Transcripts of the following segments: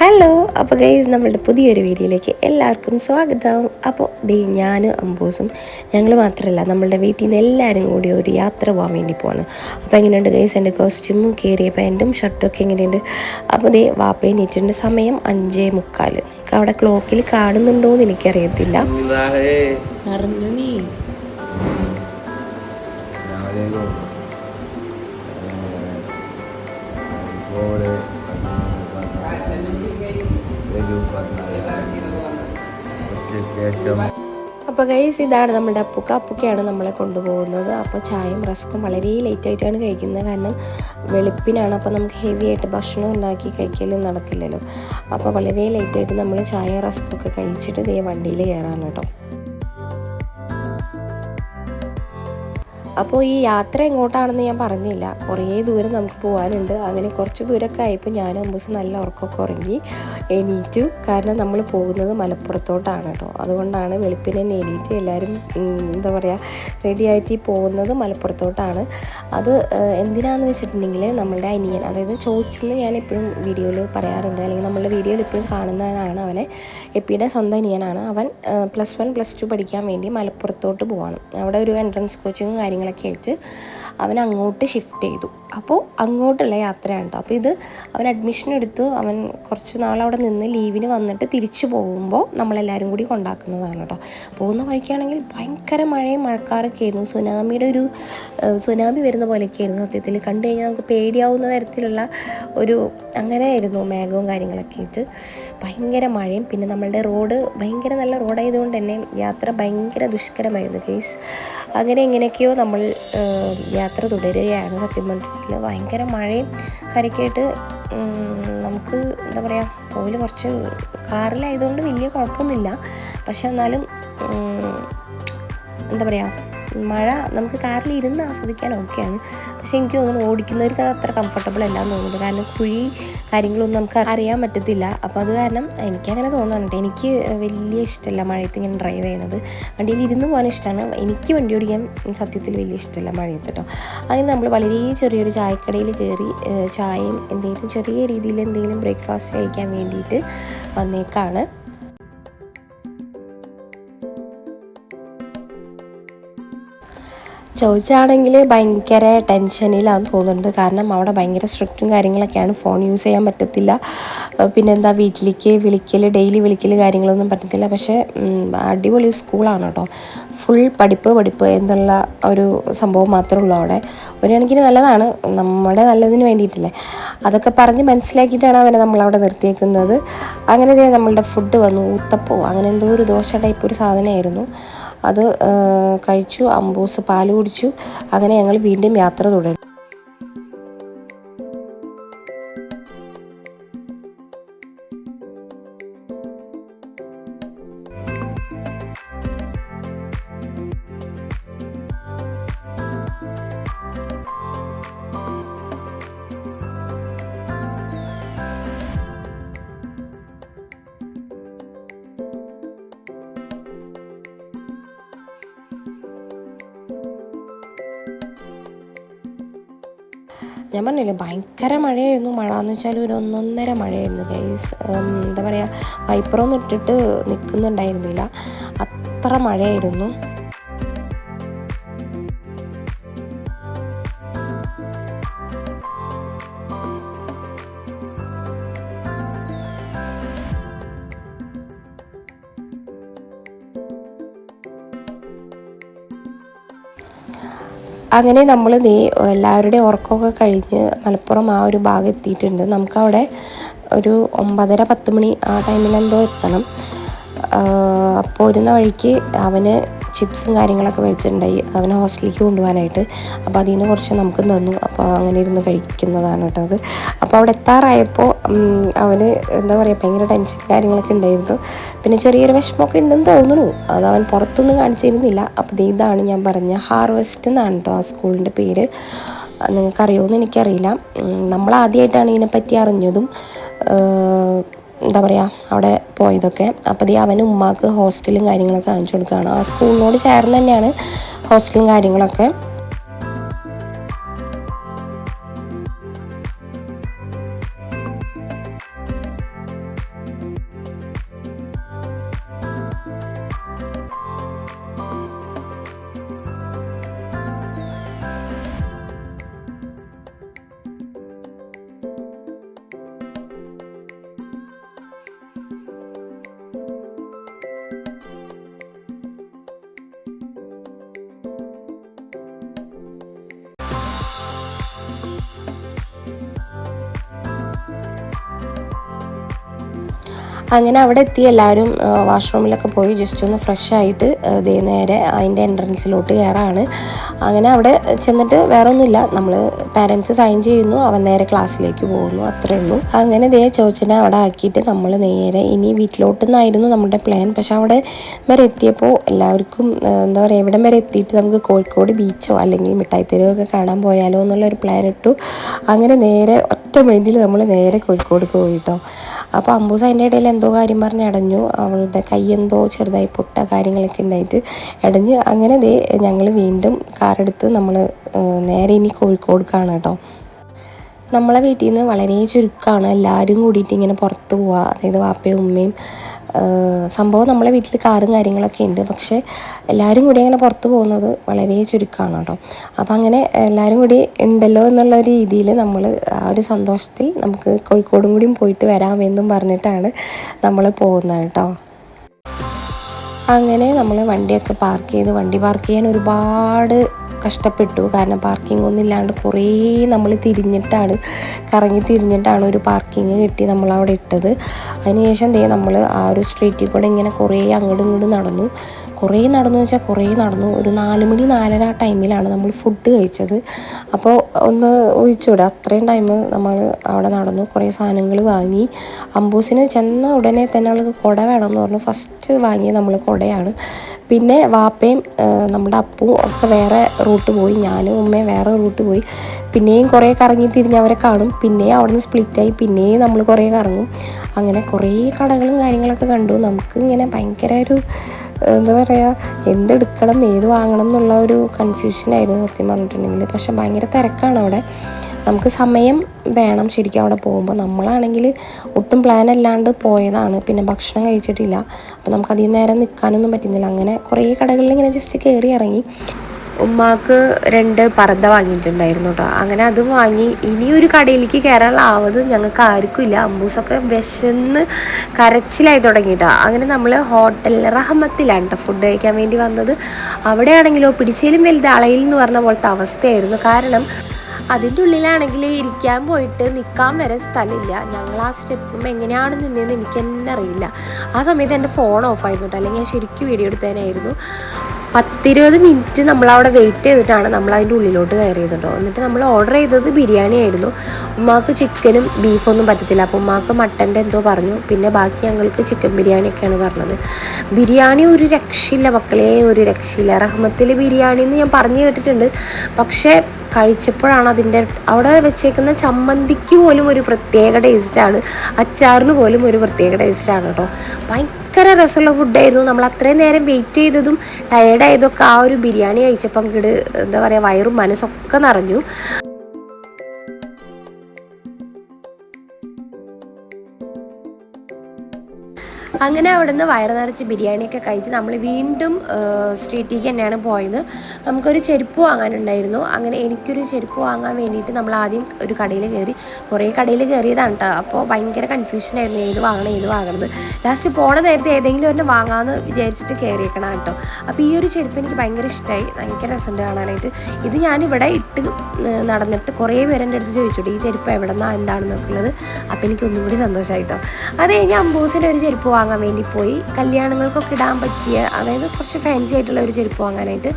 Hello അപ്പോൾ guys നമ്മളുടെ പുതിയൊരു വീഡിയോയിലേക്ക് എല്ലാവർക്കും സ്വാഗതം. അപ്പോൾ ദേ ഞാൻ അമ്പൂസും ഞങ്ങൾ മാത്രമല്ല നമ്മളുടെ വീട്ടിൽ നിന്ന് എല്ലാവരും കൂടി ഒരു യാത്ര പോകാൻ വേണ്ടി പോവാണ്. അപ്പോൾ എങ്ങനെയുണ്ട് ഗൈസ് എന്റെ കോസ്റ്റ്യൂമും കയറിയ പാന്റും ഷർട്ടും ഒക്കെ എങ്ങനെയുണ്ട്? അപ്പോൾ ദേ വാപ്പയെ നീറ്റിന്റെ സമയം അഞ്ചേ മുക്കാൽ നിങ്ങൾക്ക് അവിടെ ക്ലോക്കിൽ കാണുന്നുണ്ടോ എന്ന് എനിക്കറിയത്തില്ല. അറിഞ്ഞു നീ. ശേഷം അപ്പോൾ ഗൈസ് ഇതാണ് നമ്മുടെ അപ്പുക്ക. അപ്പുക്കയാണ് നമ്മളെ കൊണ്ടുപോകുന്നത്. അപ്പോൾ ചായയും റസ്ക്കും വളരെ ലേറ്റ് ആയിട്ടാണ് കഴിക്കുന്നത്. കാരണം വെളുപ്പിനാണ്. അപ്പോൾ നമുക്ക് ഹെവി ആയിട്ട് ഭക്ഷണം ഉണ്ടാക്കി കഴിക്കലും നടക്കില്ലല്ലോ. അപ്പോൾ വളരെ ലേറ്റ് ആയിട്ട് നമ്മൾ ചായ റസ്ക്കൊക്കെ കഴിച്ചിട്ട് ദേ വണ്ടിയിൽ കയറാണ് കേട്ടോ. അപ്പോൾ ഈ യാത്ര എങ്ങോട്ടാണെന്ന് ഞാൻ പറഞ്ഞില്ല. കുറേ ദൂരം നമുക്ക് പോകാനുണ്ട് അങ്ങനെ കുറച്ച് ദൂരമൊക്കെ ആയപ്പോൾ ഞാൻ അമ്പൂസ് നല്ല ഉറക്കമൊക്കെ ഉറങ്ങി എണീറ്റു. കാരണം നമ്മൾ പോകുന്നത് മലപ്പുറത്തോട്ടാണ് കേട്ടോ. അതുകൊണ്ടാണ് വെളുപ്പിനെ എണീറ്റ് എല്ലാവരും എന്താ പറയുക റെഡി ആയിട്ട് പോകുന്നത് മലപ്പുറത്തോട്ടാണ്. അത് എന്തിനാന്ന് വെച്ചിട്ടുണ്ടെങ്കിൽ നമ്മളുടെ അനിയൻ അതായത് ചോദിച്ചെന്ന് ഞാൻ എപ്പോഴും വീഡിയോയിൽ പറയാറുണ്ട്. അല്ലെങ്കിൽ നമ്മളുടെ വീഡിയോയിൽ എപ്പോഴും കാണുന്നതാണ് അവനെ. എപ്പിയുടെ സ്വന്തം അനിയനാണ്. അവൻ പ്ലസ് വൺ പ്ലസ് ടു പഠിക്കാൻ വേണ്ടി മലപ്പുറത്തോട്ട് പോവാണ്. അവിടെ ഒരു എൻട്രൻസ് കോച്ചിങ്ങും ആയിട്ട് അവൻ അങ്ങോട്ട് ഷിഫ്റ്റ് ചെയ്തു. അപ്പോൾ അങ്ങോട്ടുള്ള യാത്രയാണ് കേട്ടോ അപ്പോൾ ഇത് അവൻ അഡ്മിഷൻ എടുത്തു. അവൻ കുറച്ച് നാൾ അവിടെ നിന്ന് ലീവിന് വന്നിട്ട് തിരിച്ചു പോകുമ്പോൾ നമ്മളെല്ലാവരും കൂടി കൊണ്ടാക്കുന്നതാണ് കേട്ടോ പോകുന്ന വഴിക്കാണെങ്കിൽ ഭയങ്കര മഴയും മഴക്കാറൊക്കെ ആയിരുന്നു. സുനാമിയുടെ ഒരു സുനാമി വരുന്ന പോലെയൊക്കെ ആയിരുന്നു സത്യത്തിൽ. കണ്ടു കഴിഞ്ഞാൽ നമുക്ക് പേടിയാവുന്ന തരത്തിലുള്ള ഒരു അങ്ങനെ ആയിരുന്നു മേഘവും കാര്യങ്ങളൊക്കെ ആയിട്ട്. ഭയങ്കര മഴയും പിന്നെ നമ്മളുടെ റോഡ് ഭയങ്കര നല്ല റോഡായതുകൊണ്ട് തന്നെ യാത്ര ഭയങ്കര ദുഷ്കരമായിരുന്നു കേസ് അങ്ങനെ എങ്ങനെയൊക്കെയോ നമ്മൾ യാത്ര തുടരുകയാണ് സത്യം പറഞ്ഞിട്ടുണ്ടെങ്കിൽ. ഭയങ്കര മഴയും കരക്കായിട്ട് നമുക്ക് എന്താ പറയുക പോയിൽ കുറച്ച് കാറിലായതുകൊണ്ട് വലിയ കുഴപ്പമൊന്നുമില്ല. പക്ഷെ എന്നാലും എന്താ പറയുക മഴ നമുക്ക് കാറിൽ ഇരുന്ന് ആസ്വദിക്കാൻ ഓക്കെയാണ്. പക്ഷെ എനിക്ക് തോന്നുന്നു ഓടിക്കുന്നവർക്ക് അത് അത്ര കംഫർട്ടബിൾ അല്ല എന്ന് തോന്നുന്നു കാരണം കുഴി കാര്യങ്ങളൊന്നും നമുക്ക് അറിയാൻ പറ്റത്തില്ല. അപ്പോൾ അത് കാരണം എനിക്കങ്ങനെ തോന്നാറുണ്ട് എനിക്ക് വലിയ ഇഷ്ടമല്ല മഴയത്ത് ഇങ്ങനെ ഡ്രൈവ് ചെയ്യണത്. വണ്ടിയിൽ ഇരുന്ന് പോകാൻ ഇഷ്ടമാണ്. എനിക്ക് വണ്ടി ഓടിക്കാൻ സത്യത്തിൽ വലിയ ഇഷ്ടമല്ല മഴയത്ത് കേട്ടോ. അങ്ങനെ നമ്മൾ വളരെ ചെറിയൊരു ചായക്കടയിൽ കയറി ചായയും എന്തെങ്കിലും ചെറിയ രീതിയിൽ എന്തെങ്കിലും ബ്രേക്ക്ഫാസ്റ്റ് കഴിക്കാൻ വേണ്ടിയിട്ട് വന്നേക്കാണ്. ചോദിച്ചാണെങ്കിൽ ഭയങ്കര ടെൻഷനിലാണ് തോന്നുന്നുണ്ട്. കാരണം അവിടെ ഭയങ്കര സ്ട്രിക്റ്റും കാര്യങ്ങളൊക്കെയാണ്. ഫോൺ യൂസ് ചെയ്യാൻ പറ്റത്തില്ല. പിന്നെ പിന്നെന്താ വീട്ടിലേക്ക് വിളിക്കൽ ഡെയിലി വിളിക്കൽ കാര്യങ്ങളൊന്നും പറ്റത്തില്ല. പക്ഷേ അടിപൊളി സ്കൂളാണ് കേട്ടോ. ഫുൾ പഠിപ്പ് പഠിപ്പ് എന്നുള്ള ഒരു സംഭവം മാത്രമേ ഉള്ളൂ അവിടെ. ഒരു കണക്കിന് നല്ലതാണ്. നമ്മുടെ നല്ലതിന് വേണ്ടിയിട്ടില്ലേ. അതൊക്കെ പറഞ്ഞ് മനസ്സിലാക്കിയിട്ടാണ് അവനെ നമ്മളവിടെ നിർത്തിയേക്കുന്നത്. അങ്ങനെ നമ്മളുടെ ഫുഡ് വന്നു. ഊത്തപ്പോ അങ്ങനെ എന്തോ ഒരു ദോശ ടൈപ്പ് ഒരു സാധനമായിരുന്നു. അത് കഴിച്ചു അമ്പൂസ് പാൽ കുടിച്ചു. അങ്ങനെ ഞങ്ങൾ വീണ്ടും യാത്ര തുടരും ഞാൻ പറഞ്ഞില്ലേ ഭയങ്കര മഴയായിരുന്നു. മഴ എന്ന് വെച്ചാൽ ഒരു ഒന്നൊന്നര മഴയായിരുന്നു ഗൈസ് എന്താ പറയുക വൈപ്പറൊന്നും ഇട്ടിട്ട് നിൽക്കുന്നുണ്ടായിരുന്നില്ല അത്ര മഴയായിരുന്നു. അങ്ങനെ നമ്മൾ നീ എല്ലാവരുടെയും ഉറക്കമൊക്കെ കഴിഞ്ഞ് മലപ്പുറം ആ ഒരു ഭാഗം എത്തിയിട്ടുണ്ട് നമുക്കവിടെ ഒരു ഒമ്പതര പത്ത് മണി ആ ടൈമിലെന്തോ എത്തണം. അപ്പോൾ പോരുന്ന വഴിക്ക് അവന് ചിപ്സും കാര്യങ്ങളൊക്കെ മേടിച്ചിട്ടുണ്ടായി. അവനെ ഹോസ്റ്റലിലേക്ക് കൊണ്ടുപോകാനായിട്ട്. അപ്പോൾ അതിൽ നിന്ന് കുറച്ച് നമുക്ക് തന്നു. അപ്പോൾ അങ്ങനെ ഇരുന്ന് കഴിക്കുന്നതാണ് കേട്ടോ അത്. അപ്പോൾ അവിടെ എത്താറായപ്പോൾ അവന് എന്താ പറയുക ഭയങ്കര ടെൻഷൻ കാര്യങ്ങളൊക്കെ ഉണ്ടായിരുന്നു. പിന്നെ ചെറിയൊരു വിഷമമൊക്കെ ഉണ്ടെന്ന് തോന്നുന്നു. അത് അവൻ പുറത്തൊന്നും കാണിച്ചിരുന്നില്ല. അപ്പോൾ ഇതാണ് ഞാൻ പറഞ്ഞ ഹാർവെസ്റ്റ് എന്നാണ് കേട്ടോ ആ സ്കൂളിന്റെ പേര്. നിങ്ങൾക്കറിയുമെന്ന് എനിക്കറിയില്ല. നമ്മളാദ്യമായിട്ടാണ് ഇതിനെപ്പറ്റി അറിഞ്ഞതും. എന്താ പറയുക അവിടെ പോയതൊക്കെ. അപ്പോൾ അവൻ ഉമ്മാക്ക് ഹോസ്റ്റലും കാര്യങ്ങളൊക്കെ കാണിച്ചു കൊടുക്കുകയാണ്. ആ സ്കൂളിനോട് ചേർന്ന് തന്നെയാണ് ഹോസ്റ്റലും കാര്യങ്ങളൊക്കെ. അങ്ങനെ അവിടെ എത്തി എല്ലാവരും വാഷ്റൂമിലൊക്കെ പോയി ജസ്റ്റ് ഒന്ന് ഫ്രഷ് ആയിട്ട് ദേ നേരെ അതിന്റെ എൻട്രൻസിലോട്ട് കയറാണ് അങ്ങനെ അവിടെ ചെന്നിട്ട് വേറെ ഒന്നുമില്ല നമ്മൾ പാരൻസ് സൈൻ ചെയ്യുന്നു അവൻ നേരെ ക്ലാസ്സിലേക്ക് പോകുന്നു അത്രേ ഉള്ളൂ. അങ്ങനെ ദേ ചോച്ചനെ അവിടെ ആക്കിയിട്ട് നമ്മൾ നേരെ ഇനി വീട്ടിലോട്ട് നിന്നായിരുന്നു നമ്മുടെ പ്ലാൻ പക്ഷെ അവിടെ വരെ എത്തിയപ്പോൾ എല്ലാവർക്കും എന്താ പറയുക ഇവിടം വരെ എത്തിയിട്ട് നമുക്ക് കോഴിക്കോട് ബീച്ചോ അല്ലെങ്കിൽ മിഠായി തെരുവൊക്കെ കാണാൻ പോയാലോ എന്നുള്ളൊരു പ്ലാൻ ഇട്ടു. അങ്ങനെ നേരെ ഒറ്റ മൈൻഡിൽ നമ്മൾ നേരെ കോഴിക്കോട് പോയി കേട്ടോ അപ്പോൾ അമ്പൂസ് അതിന്റെ ഇടയിൽ എന്തോ കാര്യം പറഞ്ഞ് അടഞ്ഞു. അവളുടെ കൈ എന്തോ ചെറുതായി പൊട്ട കാര്യങ്ങളൊക്കെ ഉണ്ടായിട്ട് അടഞ്ഞ് അങ്ങനെ ദേ ഞങ്ങൾ വീണ്ടും കാറെടുത്ത് നമ്മൾ നേരെ ഇനി കോഴിക്കോട് കാണാം കേട്ടോ നമ്മളെ വീട്ടിൽ നിന്ന് വളരെ ചുരുക്കമാണ് എല്ലാവരും കൂടിയിട്ട് ഇങ്ങനെ പുറത്ത് പോവുക അതായത് വാപ്പയും ഉമ്മയും സംഭവം നമ്മളെ വീട്ടിൽ കാറും കാര്യങ്ങളൊക്കെ ഉണ്ട്. പക്ഷേ എല്ലാവരും കൂടി അങ്ങനെ പുറത്ത് പോകുന്നത് വളരെ ചുരുക്കമാണ് കേട്ടോ. അപ്പോൾ അങ്ങനെ എല്ലാവരും കൂടി ഉണ്ടല്ലോ എന്നുള്ള രീതിയിൽ നമ്മൾ ആ ഒരു സന്തോഷത്തിൽ നമുക്ക് കോഴിക്കോടും കൂടിയും പോയിട്ട് വരാമെന്നും പറഞ്ഞിട്ടാണ് നമ്മൾ പോകുന്നത് കേട്ടോ. അങ്ങനെ നമ്മൾ വണ്ടിയൊക്കെ പാർക്ക് ചെയ്ത് വണ്ടി പാർക്ക് ചെയ്യാൻ ഒരുപാട് കഷ്ടപ്പെട്ടു. കാരണം പാർക്കിംഗ് ഒന്നും ഇല്ലാണ്ട് കുറേ നമ്മൾ തിരിഞ്ഞിട്ടാണ് കറങ്ങി തിരിഞ്ഞിട്ടാണ് ഒരു പാർക്കിംഗ് കിട്ടി നമ്മൾ അവിടെ ഇട്ടത്. അതിനുശേഷം ദേ നമ്മൾ ആ ഒരു സ്ട്രീറ്റിൽ കൂടെ ഇങ്ങനെ കുറേ അങ്ങോട്ടും ഇങ്ങോട്ടും നടന്നു. കുറേ നടന്നു വെച്ചാൽ കുറേ നടന്നു. ഒരു നാല് മണി നാലര ആ ടൈമിലാണ് നമ്മൾ ഫുഡ് കഴിച്ചത്. അപ്പോൾ ഒന്ന് ഒഴിച്ചുകൂടെ അത്രയും ടൈം നമ്മൾ അവിടെ നടന്നു. കുറേ സാധനങ്ങൾ വാങ്ങി. അമ്പൂസിന് ചെന്ന ഉടനെ തന്നെ അവൾക്ക് കുട വേണമെന്ന് പറഞ്ഞു. ഫസ്റ്റ് വാങ്ങിയത് നമ്മൾ കുടയാണ്. പിന്നെ വാപ്പയും നമ്മുടെ അപ്പും ഒക്കെ വേറെ റൂട്ട് പോയി. ഞാനും ഉമ്മയും വേറെ റൂട്ട് പോയി. പിന്നെയും കുറേ കറങ്ങി തിരിഞ്ഞ് അവരെ കാണും. പിന്നെയും അവിടെ നിന്ന് സ്പ്ലിറ്റായി പിന്നെയും നമ്മൾ കുറേ കറങ്ങും. അങ്ങനെ കുറേ കടകളും കാര്യങ്ങളൊക്കെ കണ്ടു. നമുക്ക് ഇങ്ങനെ ഭയങ്കര ഒരു എന്താ പറയുക എന്തെടുക്കണം ഏത് വാങ്ങണം എന്നുള്ള ഒരു കൺഫ്യൂഷനായിരുന്നു സത്യം പറഞ്ഞിട്ടുണ്ടെങ്കിൽ. പക്ഷെ ഭയങ്കര തിരക്കാണ് അവിടെ. നമുക്ക് സമയം വേണം ശരിക്കും അവിടെ പോകുമ്പോൾ. നമ്മളാണെങ്കിൽ ഒട്ടും പ്ലാൻ അല്ലാണ്ട് പോയതാണ്. പിന്നെ ഭക്ഷണം കഴിച്ചിട്ടില്ല. അപ്പോൾ നമുക്ക് അധികം നേരം നിൽക്കാനൊന്നും പറ്റുന്നില്ല. അങ്ങനെ കുറേ കടകളിൽ ഇങ്ങനെ ജസ്റ്റ് കയറി ഇറങ്ങി. ഉമ്മാക്ക് രണ്ട് പർദ്ദ വാങ്ങിയിട്ടുണ്ടായിരുന്നു കേട്ടോ അങ്ങനെ അതും വാങ്ങി. ഇനിയൊരു കടയിലേക്ക് കയറാനുള്ള ആവത് ഞങ്ങൾക്ക് ആർക്കും ഇല്ല. അമ്മൂസൊക്കെ വിശന്ന് കരച്ചിലായി തുടങ്ങിയിട്ടാ അങ്ങനെ നമ്മൾ ഹോട്ടൽ റഹമത്തിലാണ് കേട്ടോ ഫുഡ് കഴിക്കാൻ വേണ്ടി വന്നത്. അവിടെയാണെങ്കിലോ പിടിച്ചേലും വലുത് അളയിൽ എന്ന് പറഞ്ഞ പോലത്തെ അവസ്ഥയായിരുന്നു. കാരണം അതിന്റെ ഉള്ളിലാണെങ്കിൽ ഇരിക്കാൻ പോയിട്ട് നിൽക്കാൻ വരെ സ്ഥലമില്ല. ഞങ്ങൾ ആ സ്റ്റെപ്പും എങ്ങനെയാണ് നിന്നതെന്ന് എനിക്ക് തന്നെ അറിയില്ല. ആ സമയത്ത് എന്റെ ഫോൺ ഓഫ് ആയിരുന്നു അല്ലെങ്കിൽ ഞാൻ ശരിക്കും വീഡിയോ എടുത്തതിനായിരുന്നു പത്തിരുപത് മിനിറ്റ് നമ്മൾ അവിടെ വെയിറ്റ് ചെയ്തിട്ടാണ് നമ്മൾ അതിന്റെ ഉള്ളിലോട്ട് കയറിയത് കേട്ടോ എന്നിട്ട് നമ്മൾ ഓർഡർ ചെയ്തത് ബിരിയാണി ആയിരുന്നു. ഉമ്മാക്ക് ചിക്കനും ബീഫൊന്നും പറ്റത്തില്ല. അപ്പോൾ ഉമ്മാക്ക് മട്ടന്റെ എന്തോ പറഞ്ഞു. പിന്നെ ബാക്കി ഞങ്ങൾക്ക് ചിക്കൻ ബിരിയാണിയൊക്കെയാണ് പറഞ്ഞത്. ബിരിയാണി ഒരു രക്ഷയില്ല മക്കളെ ഒരു രക്ഷയില്ല. റഹ്മത്തിൽ ബിരിയാണി എന്ന് ഞാൻ പറഞ്ഞു കേട്ടിട്ടുണ്ട്. പക്ഷേ കഴിച്ചപ്പോഴാണ് അതിന്റെ അവിടെ വെച്ചേക്കുന്ന ചമ്മന്തിക്ക് പോലും ഒരു പ്രത്യേക ടേസ്റ്റാണ് അച്ചാറിന് പോലും ഒരു പ്രത്യേക ടേസ്റ്റാണ് കേട്ടോ. ഭയങ്കര രസമുള്ള ഫുഡായിരുന്നു നമ്മൾ അത്രയും നേരം വെയിറ്റ് ചെയ്തതും ടയേർഡായതൊക്കെ ആ ഒരു ബിരിയാണി കഴിച്ചപ്പോൾ അങ്ങോട്ട് എന്താ പറയുക വയറും മനസ്സൊക്കെ നിറഞ്ഞു. അങ്ങനെ അവിടുന്ന് വയറ് നിറച്ച് ബിരിയാണിയൊക്കെ കഴിച്ച് നമ്മൾ വീണ്ടും സ്ട്രീറ്റിലേക്ക് തന്നെയാണ് പോയത്. നമുക്കൊരു ചെരുപ്പ് വാങ്ങാനുണ്ടായിരുന്നു. അങ്ങനെ എനിക്കൊരു ചെരുപ്പ് വാങ്ങാൻ വേണ്ടിയിട്ട് നമ്മൾ ആദ്യം ഒരു കടയിൽ കയറി. കുറേ കടയിൽ കയറിയതാണ് കേട്ടോ അപ്പോൾ ഭയങ്കര കൺഫ്യൂഷനായിരുന്നു ഏത് വാങ്ങണം ഏത് വാങ്ങണത് ലാസ്റ്റ് പോണ നേരത്തെ ഏതെങ്കിലും ഒരെണ്ണം വാങ്ങാമെന്ന് വിചാരിച്ചിട്ട് കയറിയേക്കണം കേട്ടോ അപ്പോൾ ഈ ഒരു ചെരുപ്പ് എനിക്ക് ഭയങ്കര ഇഷ്ടമായി ഭയങ്കര രസമുണ്ട് കാണാനായിട്ട്. ഇത് ഞാനിവിടെ ഇട്ട് നടന്നിട്ട് കുറേ പേര് എന്റെ അടുത്ത് ചോദിച്ചോട്ടെ ഈ ചെരുപ്പ് എവിടെ നിന്നാണ് എന്താണെന്നൊക്കെ ഉള്ളത്? അപ്പോൾ എനിക്ക് ഒന്നും കൂടി സന്തോഷമായിട്ടോ അത് കഴിഞ്ഞ് അമ്പൂസിന്റെ ഒരു ചെരുപ്പ് വാങ്ങാൻ വേണ്ടി പോയി. കല്യാണങ്ങൾക്കൊക്കെ ഇടാൻ പറ്റിയ അതായത് കുറച്ച് ഫാൻസി ആയിട്ടുള്ള ഒരു ചെരുപ്പ് വാങ്ങാനായിട്ട്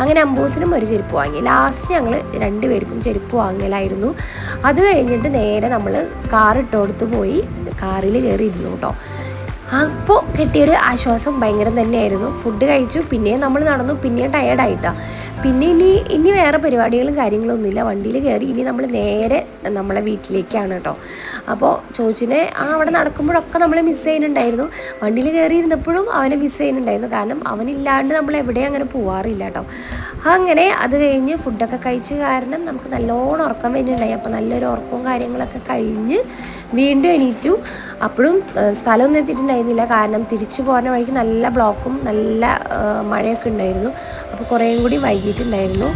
അങ്ങനെ അമ്പൂസിനും ഒരു ചെരുപ്പ് വാങ്ങി. ലാസ്റ്റ് ഞങ്ങൾ രണ്ടുപേർക്കും ചെരുപ്പ് വാങ്ങലായിരുന്നു. അത് കഴിഞ്ഞിട്ട് നേരെ നമ്മൾ കാർ ഇട്ടുകൊടുത്ത് പോയി. കാറിൽ കയറി ഇരുന്നു കേട്ടോ. അപ്പോൾ കിട്ടിയൊരു ആശ്വാസം ഭയങ്കരം തന്നെയായിരുന്നു. ഫുഡ് കഴിച്ചു. പിന്നെയും നമ്മൾ നടന്നു. പിന്നെയും ടയേർഡായിട്ടാണ് പിന്നെ ഇനി ഇനി വേറെ പരിപാടികളും കാര്യങ്ങളൊന്നുമില്ല. വണ്ടിയിൽ കയറി ഇനി നമ്മൾ നേരെ നമ്മളെ വീട്ടിലേക്കാണ് കേട്ടോ. അപ്പോൾ ചോച്ചിനെ ആ അവിടെ നടക്കുമ്പോഴൊക്കെ നമ്മളെ മിസ് ചെയ്യുന്നുണ്ടായിരുന്നു. വണ്ടിയിൽ കയറിയിരുന്നപ്പോഴും അവനെ മിസ് ചെയ്യുന്നുണ്ടായിരുന്നു. കാരണം അവനില്ലാണ്ട് നമ്മൾ എവിടെയും അങ്ങനെ പോവാറില്ല കേട്ടോ. അങ്ങനെ അത് കഴിഞ്ഞ് ഫുഡൊക്കെ കഴിച്ച് കാരണം നമുക്ക് നല്ലോണം ഉറക്കം വരുന്നുണ്ടായി. അപ്പോൾ നല്ലൊരു ഉറക്കവും കാര്യങ്ങളൊക്കെ കഴിഞ്ഞ് വീണ്ടും എണീറ്റു. അപ്പോഴും സ്ഥലമൊന്നും എത്തിയിട്ടുണ്ടായിരുന്നില്ല. കാരണം തിരിച്ചു പോകുന്ന വഴിക്ക് നല്ല ബ്ലോക്കും നല്ല മഴയൊക്കെ ഉണ്ടായിരുന്നു. അപ്പോൾ കുറേയും കൂടി വൈകിട്ടുണ്ടായിരുന്നു.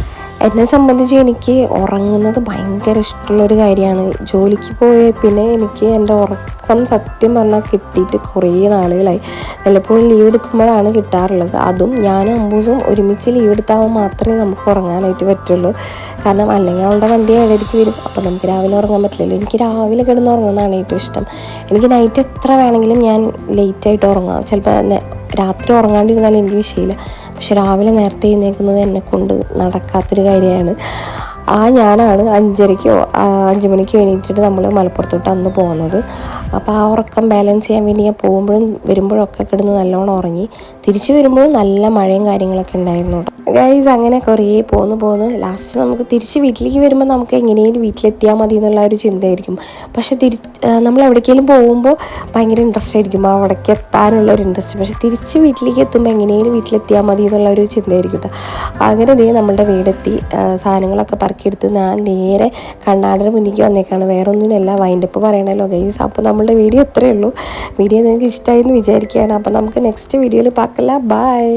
എന്നെ സംബന്ധിച്ച് എനിക്ക് ഉറങ്ങുന്നത് ഭയങ്കര ഇഷ്ടമുള്ളൊരു കാര്യമാണ്. ജോലിക്ക് പോയ പിന്നെ എനിക്ക് എന്റെ ഉറക്കം സത്യം പറഞ്ഞാൽ കിട്ടിയിട്ട് കുറേ നാളുകളായി. വല്ലപ്പോഴും ലീവ് എടുക്കുമ്പോഴാണ് കിട്ടാറുള്ളത്. അതും ഞാനും അമ്പൂസും ഒരുമിച്ച് ലീവ് എടുത്താൽ മാത്രമേ നമുക്ക് ഉറങ്ങാനായിട്ട് പറ്റുള്ളൂ. കാരണം അല്ലെങ്കിൽ അവളുടെ വണ്ടി ഏഴരയ്ക്ക് വരും? അപ്പോൾ നമുക്ക് രാവിലെ ഉറങ്ങാൻ പറ്റില്ലല്ലോ എനിക്ക് രാവിലെ കിടന്ന് ഉറങ്ങുന്നതാണ് ഏറ്റവും ഇഷ്ടം. എനിക്ക് നൈറ്റ് എത്ര വേണമെങ്കിലും ഞാൻ ലേറ്റായിട്ട് ഉറങ്ങാം. ചിലപ്പോൾ രാത്രി ഉറങ്ങാണ്ടിരുന്നാലും എനിക്ക് വിഷയമില്ല. പക്ഷെ രാവിലെ നേരത്തെ എഴുന്നേൽക്കുന്നത് എന്നെ കൊണ്ട് നടക്കാത്തൊരു കാര്യമാണ്. ആ ഞാനാണ് അഞ്ചരയ്ക്കോ അഞ്ച് മണിക്കോ എണീറ്റിട്ട് നമ്മൾ മലപ്പുറത്തോട്ട് അന്ന് പോകുന്നത് അപ്പോൾ ആ ഉറക്കം ബാലൻസ് ചെയ്യാൻ വേണ്ടി ഞാൻ പോകുമ്പോഴും വരുമ്പോഴൊക്കെ കിടന്ന് നല്ലോണം ഉറങ്ങി. തിരിച്ചു വരുമ്പോഴും നല്ല മഴയും കാര്യങ്ങളൊക്കെ ഉണ്ടായിരുന്നു. ഗൈസ് അങ്ങനെ കുറേ പോന്ന് പോന്ന്. ലാസ്റ്റ് നമുക്ക് തിരിച്ച് വീട്ടിലേക്ക് വരുമ്പോൾ നമുക്ക് എങ്ങനെയും വീട്ടിലെത്തിയാൽ മതി എന്നുള്ള ഒരു ചിന്തയായിരിക്കും. പക്ഷേ തിരി നമ്മൾ എവിടേക്കെങ്കിലും പോകുമ്പോൾ ഭയങ്കര ഇൻട്രസ്റ്റ് ആയിരിക്കും. അവിടേക്ക് എത്താനുള്ള ഒരു ഇൻട്രസ്റ്റ് പക്ഷേ തിരിച്ച് വീട്ടിലേക്ക് എത്തുമ്പോൾ എങ്ങനെയും വീട്ടിലെത്തിയാൽ മതി എന്നുള്ള ഒരു ചിന്തയായിരിക്കും കേട്ടോ അങ്ങനെ ദേ നമ്മളുടെ വീടെത്തി. സാധനങ്ങളൊക്കെ സാധനങ്ങളൊക്കെ പറക്കിയെടുത്ത് ഞാൻ നേരെ കണ്ണാടിന് മുന്നിലേക്ക് വന്നേക്കാണ്. വേറെ ഒന്നിനല്ല വൈൻഡപ്പ് പറയണല്ലോ ഗൈസ് അപ്പോൾ നമ്മളുടെ വീഡിയോ ഇത്രയേ ഉള്ളൂ. വീഡിയോ നിങ്ങൾക്ക് ഇഷ്ടമായി എന്ന് വിചാരിക്കുകയാണ്. അപ്പോൾ നമുക്ക് നെക്സ്റ്റ് വീഡിയോയിൽ പാക്കല്ല ബൈ